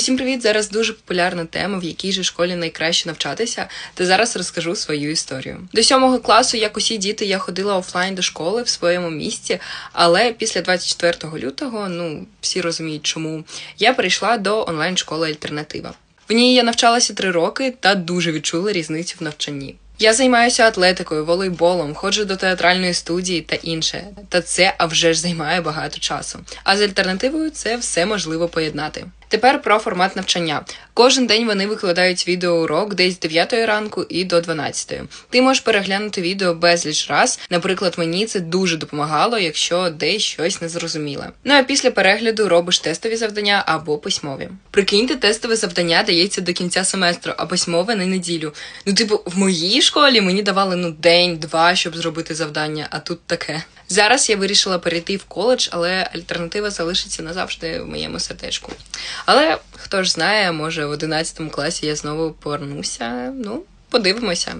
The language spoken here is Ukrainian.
Всім привіт! Зараз дуже популярна тема, в якій же школі найкраще навчатися. Та зараз розкажу свою історію. До сьомого класу, як усі діти, я ходила офлайн до школи в своєму місті, але після 24 лютого, ну всі розуміють, чому я перейшла до онлайн школи Альтернатива. В ній я навчалася три роки та дуже відчула різницю в навчанні. Я займаюся атлетикою, волейболом, ходжу до театральної студії та інше. Та це а вже ж займає багато часу. А з альтернативою це все можливо поєднати. Тепер про формат навчання. Кожен день вони викладають відеоурок десь з 9 ранку і до 12. Ти можеш переглянути відео безліч раз. Наприклад, мені це дуже допомагало, якщо десь щось не зрозуміле. Ну а після перегляду робиш тестові завдання або письмові. Прикиньте, тестове завдання дається до кінця семестру, а письмове на неділю. Ну, типу, в моїй школі мені давали ну день-два, щоб зробити завдання, а тут таке. Зараз я вирішила перейти в коледж, але альтернатива залишиться назавжди в моєму сердечку. Але хто ж знає, може в 11 класі я знову повернуся. Ну, подивимося.